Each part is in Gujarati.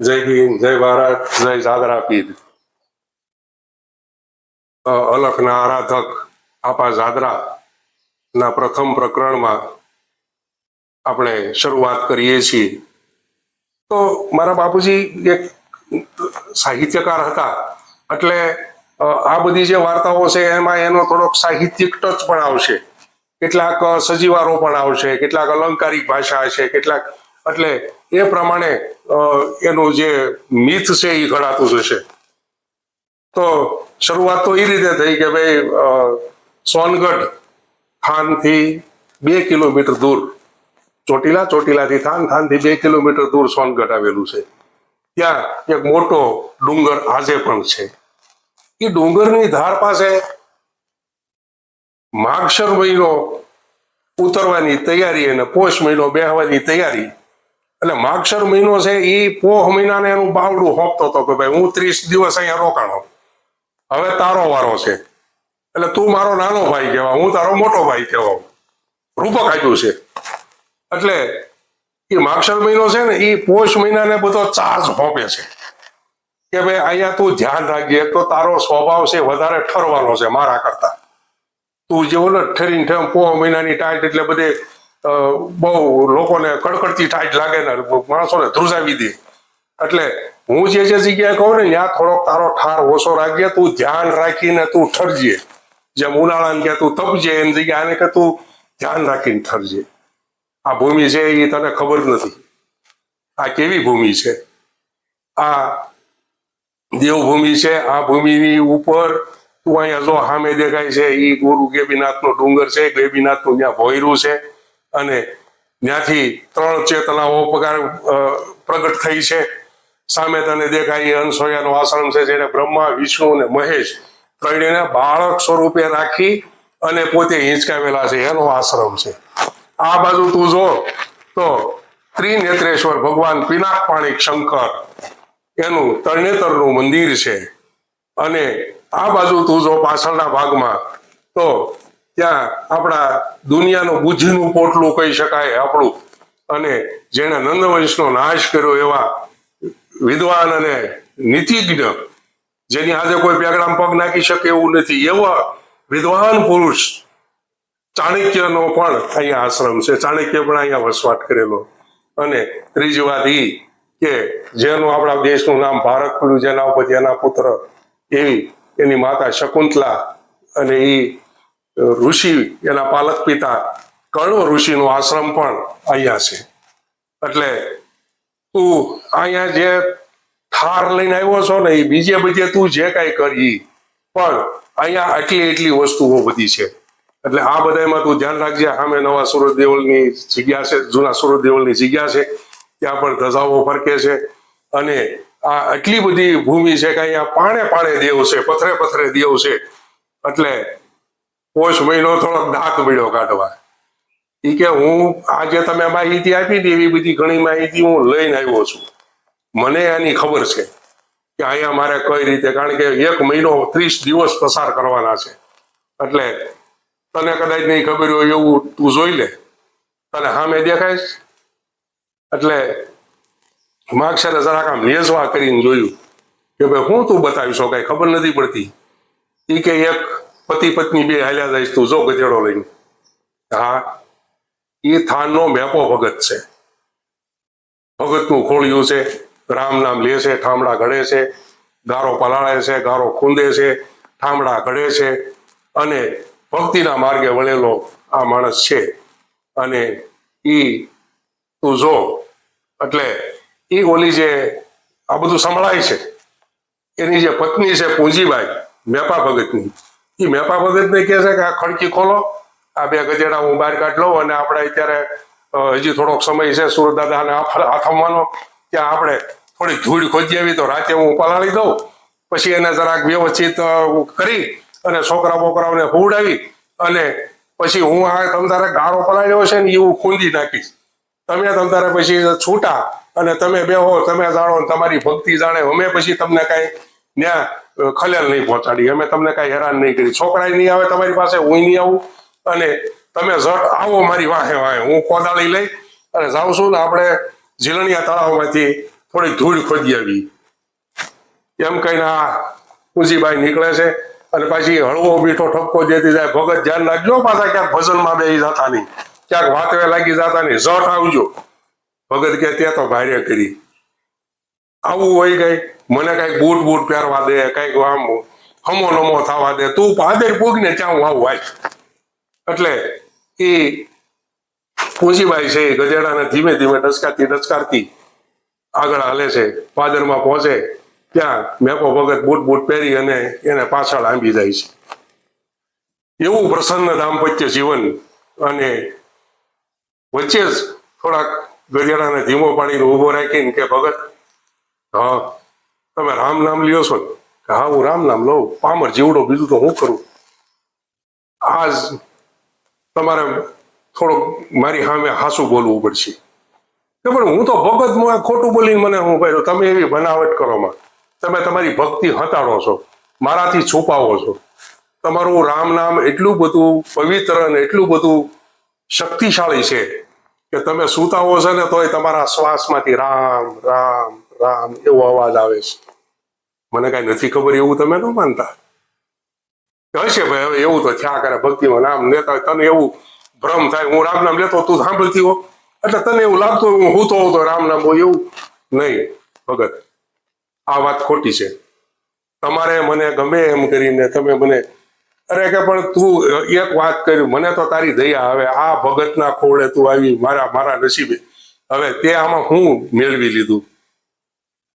જય હિન્દ, જય ભારત, જય દાદરા પીર. અલખના આરાધક આપા જાદરા ના પ્રથમ પ્રકરણમાં આપણે શરૂઆત કરીએ છીએ. તો મારા બાપુજી એક સાહિત્યકાર હતા, એટલે આ બધી જે વાર્તાઓ છે એમાં એનો થોડોક સાહિત્યિક ટચ પણ આવશે. કેટલાક સજીવારો પણ આવશે, કેટલાક અલંકારિક ભાષા હશે કેટલાક, એટલે એ પ્રમાણે એનું જે મિથ છે એ ઘડાતું જશે તો શરૂઆત તો એ રીતે થઈ કે ભાઈ સોનગઢ સોનગઢ થાનથી બે કિલોમીટર દૂર, ચોટીલા ચોટીલાથી થાન થાનથી બે કિલોમીટર દૂર સોનગઢ આવેલું છે. ત્યાં એક મોટો ડુંગર આજે પણ છે. એ ડુંગરની ધાર પાસે માગશર મહિનો ઉતરવાની તૈયારી અને પોષ મહિનો બેહવાની તૈયારી એટલે માગશર મહિનો છે એ પોહ મહિનાને એનું બાવડું હોપતો હતો કે ભાઈ હું ત્રીસ દિવસ અહીંયા રોકાણો. હવે તારો વારો છે. એટલે તું મારો નાનો ભાઈ કહેવા હું તારો મોટો ભાઈ કહેવા રૂપક આપ્યું છે. એટલે એ માગસર મહિનો છે ને એ પોષ મહિનાને બધો ચાર્જ હોપે છે. કે ભાઈ અહીંયા તું ધ્યાન રાખજે તો તારો સ્વભાવ છે, વધારે ઠરવાનો છે મારા કરતા. તું જેવો ઓલો ઠરીને ઠેમ પોહ મહિનાની ટાઈટ એટલે બધે બહુ લોકોને કડકડતી ટાઈટ લાગે ને માણસોને ધ્રુજાવી દે. એટલે હું જે જે જગ્યાએ કહું ને, ત્યાં થોડોક તારો ઠાર ઓછો રાખજે, તું ધ્યાન રાખીને તું ઠરજે. જેમ ઉનાળાને કે તું તપજે, એમ જગ્યાએ આને કે તું ધ્યાન રાખીને ઠરજે. આ ભૂમિ છે એ તને ખબર નથી. આ કેવી ભૂમિ છે? આ દેવભૂમિ છે, આ ભૂમિની ઉપર તું અહીંયા જો સામે દેખાય છે એ ગુરુ ગેબીનાથનો ડુંગર છે ગેબીનાથનું ત્યાં ભોયરું છે. અને ત્યાંથી ત્રણ ચેતનાઓ પગાર પ્રગટ થઈ છે. સામે તને દેખાય અનસોયાનું આશ્રમ છે જેને બ્રહ્મા, વિષ્ણુ અને મહેશ ત્રણેયને બાળક સ્વરૂપે રાખી અને પોતે હિંચકાવેલા છે. એનો આશ્રમ છે. આ બાજુ તું જો, તો ત્રિનેત્રેશ્વર ભગવાન પિનાક પાણી શંકર એનું તરણેતરનું મંદિર છે. અને આ બાજુ તું જો પાછળના ભાગમાં, તો ત્યાં આપણા દુનિયાનું બુદ્ધિનું પોટલું કહી શકાય આપણું. અને જેણે નંદવંશનો નાશ કર્યો એવા વિદ્વાન અને નીતિજ્ઞ, જેની આજે કોઈ પેગડામ પગ નાખી શકે એવું નથી, એવા વિદ્વાન પુરુષ ચાણક્યનો પણ અહીંયા આશ્રમ છે. ચાણક્ય પણ અહીંયા વસવાટ કરેલો. અને ત્રીજી વાત ઈ કે જેનું આપણા દેશનું નામ ભારત પડ્યું, જેના ઉપર એના પુત્ર એવી એની માતા શકુંતલા અને એ ઋષિ, એના પાલક પિતા, કર્ણ ઋષિનો આશ્રમ પણ અહીંયા છે. એટલે તું અહીંયા જે થાર લઈને આવ્યો છો ને, એ બીજે બીજે તું જે કાંઈ કરી, પણ અહીંયા આટલી એટલી વસ્તુઓ બધી છે. એટલે આ બધામાં તું ધ્યાન રાખજે, સામે નવા સુરત દેવલની જગ્યા છે, જૂના સુરત દેવલની જગ્યા છે, ત્યાં પણ ધજાઓ ફરકે છે. અને આ આટલી બધી ભૂમિ છે કે અહીંયા પાણે પાણે દેવ છે, પથરે પથરે દેવ છે. એટલે પોષ મહિનો થોડોક દાંત મળ્યો કાઢવા. ઈ કે હું આ જે તમે માહિતી આપી દે એવી બધી ઘણી માહિતી હું લઈને આવ્યો છું. મને આની ખબર છે કે અહીંયા મારે કઈ રીતે, કારણ કે એક મહિનો ત્રીસ દિવસ પસાર કરવાના છે. એટલે તને કદાચ નહીં ખબર હોય એવું તું જોઈ લે. તને સામે દેખાય? એટલે માક્ષરે જરાક આમ લેઝવા કરીને જોયું. કે ભાઈ હું તું બતાવીશો કઈ ખબર નથી પડતી. ઈ કે એક પતિ પત્ની બે હાલ્યા જાય તું જો ગધેડો લઈને. હા, એ થાનનો મેપો ભગત છે. ભગતનું ખોળિયું છે, રામ નામ લે છે, ઠામડા ઘડે છે, ગારો પલાળે છે, ગારો ખૂંદે છે, ઠામડા ઘડે છે અને ભક્તિના માર્ગે વળેલો આ માણસ છે. અને એ તું જો એટલે એ ઓલી જે આ બધું સંભળાય છે. એની જે પત્ની છે પૂંજીબાઈ, મેપા ભગતની. એ મેપા ભગતને કહે છે કે આ ખડકી ખોલો, આ બે ગજેડા હું બહાર કાઢ લઉં અને આપણે અત્યારે હજી થોડોક સમય છે સુરત દાદાને આથમવાનો ત્યાં આપણે થોડી ધૂળ ખોજી આવી તો રાતે હું પલાળી દઉં, પછી એને જરાક વ્યવસ્થિત કરી અને છોકરા બોકરાઓને હુવડાવી અને પછી હું આ તમ તારે ગાળો પલાળ્યો છે ને એવું ખૂંદી નાખીશ. તમે તમ તારે પછી છૂટા અને તમે બેહો, તમે જાણો તમારી ભક્તિ જાણે, અમે પછી તમને કાંઈ ત્યાં ખલેલ નહીં પહોંચાડી. અમે તમને કાંઈ હેરાન નહીં કરી. છોકરાય નહીં આવે તમારી પાસે, હું નહીં આવું. અને તમે ઝટ આવો મારી વાહે વાહે. હું કોદાળી લઈ અને જાઉં છું ને આપણે ઝીલણિયા તળાવમાંથી થોડી ધૂળ ખોદી આવી. એમ કહીને આ ઉંજીભાઈ નીકળે છે અને પાછી હળવો મીઠો ઠપકો દેતી જાય. ભગત ધ્યાન રાખજો પાછા, ક્યાંક ભજનમાં બે જતા નહીં. ક્યાંક વાતવે લાગી જતા નહીં. ઝટ આવજો. ભગત કે ત્યાં તો ભારે કરી. આવું હોય કઈ મને કંઈક બૂટ બૂટ પહેરવા દે, કંઈક આમ હમો નમો થવા દે. તું પાદર પૂગને ત્યાં હું આવું આય એટલે એ પૂંજીબાઈ છે ગજેડાને ધીમે ધીમે ડસકાતી ડસકારતી આગળ હાલે છે, પાદરમાં પહોંચે. ત્યાં મેપો ભગત બૂટ બૂટ પહેરી અને એને પાછળ આંબી જાય છે. એવું પ્રસન્ન દાંપત્ય જીવન અને વચ્ચે જ થોડાક ગજેડાને ધીમો પાડીને ઊભો રાખીને કે ભગત, હા તમે રામ નામ લ્યો છો કે હા, હું રામ નામ લઉં, પામર જીવડો બીજું તો હું કરું? આજ તમારે થોડોક મારી સામે હાસું બોલવું પડશે. કે પણ હું તો ભગતમાં ખોટું બોલીને મને હું કર્યો? તમે એવી બનાવટ કરોમાં તમે તમારી ભક્તિ હતાડો છો, મારાથી છુપાવો છો. તમારું રામ નામ એટલું બધું પવિત્ર અને એટલું બધું શક્તિશાળી છે કે તમે સૂતાવો છો ને, તોય તમારા શ્વાસમાંથી રામ રામ રામ, એવો અવાજ આવે છે. મને કઈ નથી ખબર, એવું તમે ન માનતા. હશે ભાઈ એવું તો થયા કરે, ભક્તિમાં નામ લેતા, તને એવું ભ્રમ થાય, હું રામ નામ લેતો તું સાંભળતી હો. એટલે તને એવું લાગતું હોય, હું તો હતો રામ નામ હોય એવું. નહીં, ભગત, આ વાત ખોટી છે. તમારે મને ગમે એમ કરીને તમે મને અરે કે પણ તું એક વાત કરી, મને તો તારી દયા હવે આ ભગતના ખોળે તું આવી, મારા મારા નસીબે. હવે તે આમાં હું મેળવી લીધું?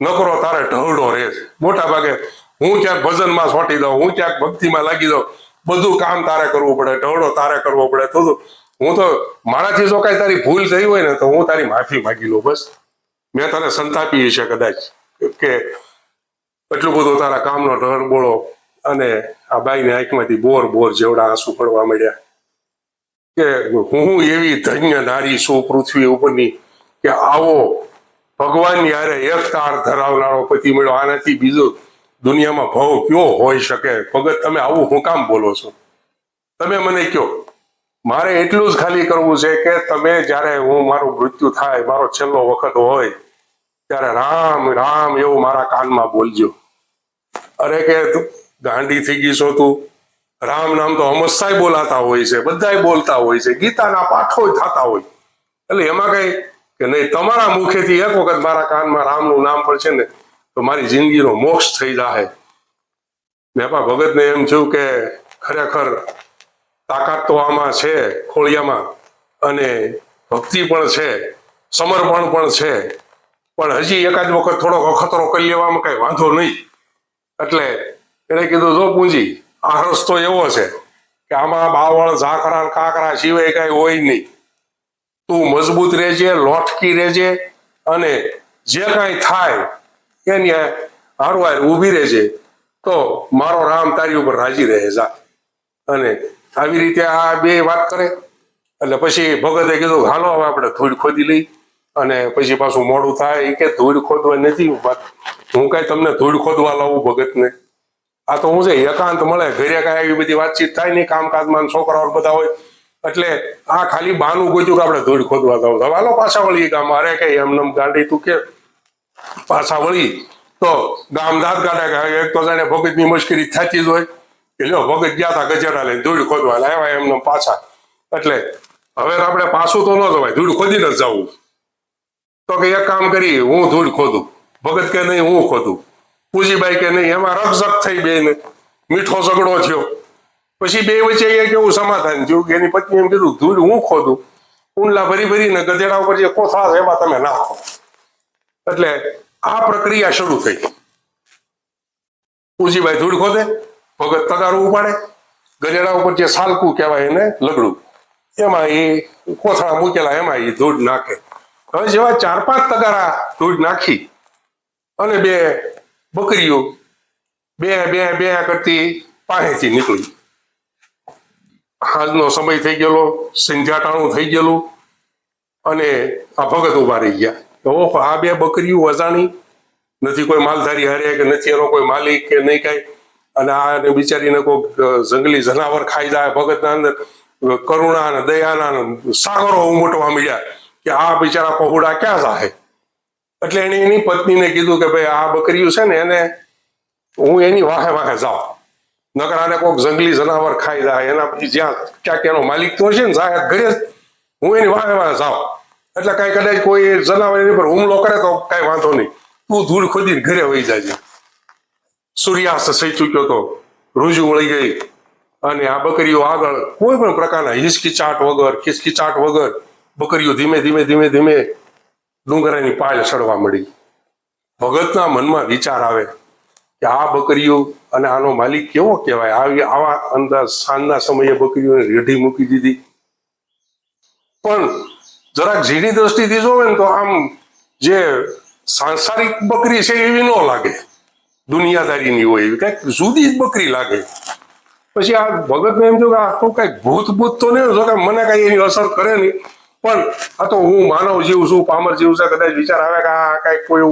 નકરો તારે ઢળડો રહે છે. મોટા ભાગે હું ક્યાંક ભજનમાં સોટી દઉં, હું ક્યાંક ભક્તિમાં લાગી દઉં, બધું કામ તારે કરવું પડે, ઢળડો તારે કરવો પડે. તો હું તો મારાથી જો કાંઈ તારી ભૂલ થઈ હોય ને તો હું તારી માફી માગી લઉં બસ. મેં તને સંતાપી છે કદાચ કે એટલું બધું તારા કામનો ઢળ બોળો અને આ બાઈની આંખમાંથી બોર બોર જેવડા આંસુ પડવા મળ્યા કે હું એવી ધન્ય નારી છું પૃથ્વી ઉપરની કે આવો ભગવાન યારે એક ધરાવનારો પતિ મળ્યો. આનાથી બીજો દુનિયામાં ભાવ કયો હોઈ શકે? ભગત તમે આવું હું કામ બોલો છો? તમે મને કયો મારે એટલું જ ખાલી કરવું છે કે તમે જ્યારે હું મારું મૃત્યુ થાય, મારો છેલ્લો વખત હોય, ત્યારે રામ રામ એવું મારા કાનમાં બોલજો. અરે કે ગાંડી થઈ ગઈ છો તું? રામ નામ તો હમસાય બોલાતા હોય છે, બધાય બોલતા હોય છે, ગીતાના પાઠો થતા હોય. એટલે એમાં કઈ કે નહીં, તમારા મુખેથી એક વખત મારા કાનમાં રામનું નામ પડશે ને, તો મારી જિંદગીનો મોક્ષ થઈ જાય મેપા ભગતને એમ થયું કે ખરેખર તાકાત તો આમાં છે, ખોળિયામાં, અને ભક્તિ પણ છે, સમર્પણ પણ છે, પણ હજી એકાદ વખત થોડોક અખતરો કરી લેવામાં કઈ વાંધો નહીં. એટલે એણે કીધું, જો પૂંજી આ રસ્તો એવો છે કે આમાં બાવળ ઝાકરા કાકરા સિવાય કઈ હોય નહીં. તું મજબૂત રહેજે, લોટકી રહેજે અને જે કાંઈ થાય એની હારવાર ઊભી રહેજે. તો મારો રામ તારી ઉપર રાજી રહે, જા. અને આવી રીતે આ બે વાત કરે. એટલે પછી ભગતે કીધું, હાલો, હવે આપણે ધૂળ ખોદી લઈ. અને પછી પાછું મોડું થાય. એ કે, ધૂળ ખોદવા નથી વાત હું કઈ તમને ધૂળ ખોદવા લાવું ભગતને? આ તો હું છે, એકાંત મળે. ઘરે કાંઈ આવી બધી વાતચીત થાય નહીં, કામકાજમાં છોકરાઓ બધા હોય. એટલે આ ખાલી બાનું ગોજ્યું કે આપણે ધોળ ખોદવા જાવ હાલો પાછા વળી ગામ. અરે કે એમનેમ ગાંડી તું કે પાછા વળી તો ગામ દાંત કાઢે કે એક તો જાણે ભગતની મુશ્કેલી થતી જ હોય. એટલે ભગત ગયા હતા ગજેરા લઈને ધૂળ ખોદવા. લાવ્યા એમને પાછા. એટલે હવે આપણે પાછું તો ન જવાય. ધૂળ ખોદીને ન જવું તો કે એક કામ કરી, હું ધૂળ ખોદું. ભગત કે નહીં, હું ખોદું. પૂજીબાઈ કે નહીં, એમાં રકઝક થઈ બે ને મીઠો ઝઘડો થયો. પછી બે વચ્ચે એક એવું સમાધાન થયું કે એની પત્ની એમ કીધું, ધૂળ હું ખોદું? ઊંડલા ભરી ભરીને ગધેડા ઉપર જે કોથળા છે એમાં તમે નાખો. એટલે આ પ્રક્રિયા શરૂ થઈ. પૂજીબાઈ ધૂળ ખોદે, ભગત તગારું ઉપાડે ગધેડા ઉપર જે સાલકું કહેવાય એને લગડું, એમાં એ કોથળા મૂકેલા, એમાં એ ધૂળ નાખે. હવે જેવા ચાર પાંચ તગારા ધૂળ નાખી અને બે બકરીઓ બે બે બે કરતી પાસેથી નીકળી. આજનો સમય થઈ ગયેલો, સંધ્યાટાણું થઈ ગયેલું અને આ ભગત ઊભા રહી ગયા. ઓહ, આ બે બકરીઓ અજાણી, નથી કોઈ માલધારી હારે કે નથી એનો કોઈ માલિક કે નહીં કાંઈ. અને આ બિચારીને કોઈ જંગલી જનાવર ખાઈ જાય, ભગતના અંદર કરુણા અને દયાના સાગરો ઉમટવા મળ્યા કે આ બિચારા પહોળા ક્યાં જાય એટલે એને એની પત્નીને કીધું કે ભાઈ, આ બકરીયું છે ને એને હું એની વાહે વાહે જાઉં. નકર આને કોઈક જંગલી જનાવર ખાઈ જાય, એના પછી જ્યાં ક્યાંક એનો માલિક તો છે ને જાય ઘરે હું એની વાહે વાહે જાઉં. એટલે કાંઈ કદાચ કોઈ જનાવર એની પર હુમલો કરે તો કાંઈ વાંધો નહીં. તું ધૂળ ખોદીને ઘરે વહી જાય સૂર્યાસ્ત થઈ ચૂક્યો તો રૂજુ વળી ગઈ. અને આ બકરીઓ આગળ કોઈ પણ પ્રકારના હિચકિચાટ વગર ખિસકીચાટ વગર બકરીઓ ધીમે ધીમે ધીમે ધીમે ડુંગરાની પાળ ચડવા મળી ભગતના મનમાં વિચાર આવે કે આ બકરીઓ અને આનો માલિક કેવો કહેવાય? આવી અંદર સાંજના સમયે બકરીઓને રેઢી મૂકી દીધી. પણ જરાક ઝીણી દ્રષ્ટિથી જોવે ને તો આમ જે સાંસારિક બકરી છે એવી ન લાગે. દુનિયાદારીની હોય એવી. કંઈક જુદી જ બકરી લાગે. પછી આ ભગતને એમ થયું કે આ તો કંઈક ભૂત ભૂત તો નહીં, જો કે મને કઈ એની અસર કરે નહીં. પણ આ તો હું માનવ જીવ છું, પામર જીવ છે, કદાચ વિચાર આવે કે આ કંઈક કોઈ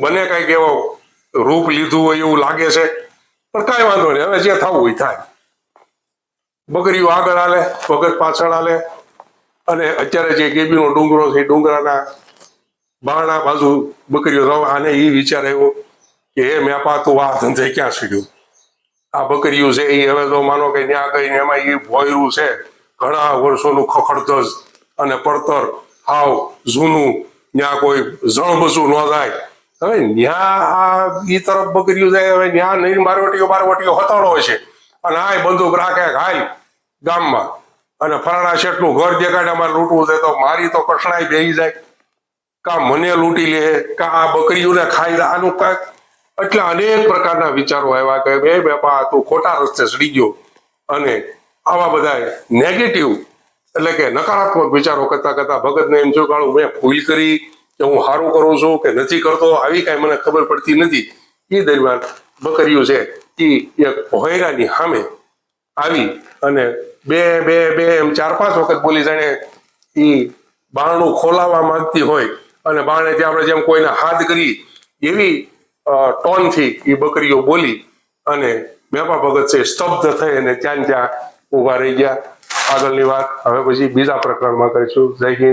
બને કંઈક એવો રૂપ લીધું હોય એવું લાગે છે. પણ કાંઈ વાંધો નહીં. હવે જે થવું હોય થાય. બકરીઓ આગળ હાલે ભગત પાછળ હાલે. અને અત્યારે જે ગેબીનો ડુંગરો છે ડુંગરાના બારણા બાજુ બકરીઓ રવા અને એ વિચાર આવ્યો કે, હે, મેં પાતું આ ધંધે ક્યાં સીડ્યું આ બકરીયું છે એ હવે તો માનો કે ત્યાં ગઈને એમાં એ ભોયરું છે. ઘણા વર્ષોનું ખખડધજ અને પડતર, હાવ જૂનું ત્યાં કોઈ જણબસું ન થાય હવે ન્યા આ ઈ તરફ બકરીયું જાય, હવે ન્યા નહીં બારવટીઓ બારવટીઓ હતાડો હોય છે. અને આ બંદૂક રાખે હાલ ગામમાં. અને ફરાણા શેઠનું ઘર દેખાડે અમારે લૂંટવું છે તો મારી તો કઠણાઈ બેહી જાય. કા મને લૂંટી લે, કા આ બકરીઓને ખાઈ આનું કાંઈક. એટલે અનેક પ્રકારના વિચારો આવ્યા કે બે બેપા તું ખોટા રસ્તે સડી ગયો. અને આવા બધા નેગેટિવ એટલે કે નકારાત્મક વિચારો કરતા કરતા ભગતને એમ થયું કાળું મેં ભૂલ કરી. હું સારું કરું છું કે નથી કરતો, આવી કાંઈ મને ખબર પડતી નથી. એ દરમિયાન બકરીઓ છે એ એક ભોયરાની સામે આવી અને બે બે બે, એમ ચાર, પાંચ વખત બોલી જાણે એ બારણું ખોલાવવા માંગતી હોય અને બારણેથી આપણે જેમ કોઈને હાથ કરી એવી ટોનથી એ બકરીઓ બોલી અને મેપા ભગત છે સ્તબ્ધ થઈ અને ત્યાં ત્યાં ઊભા રહી ગયા. આગળની વાત હવે પછી બીજા પ્રકરણમાં કરીશું. જય હિન્દ.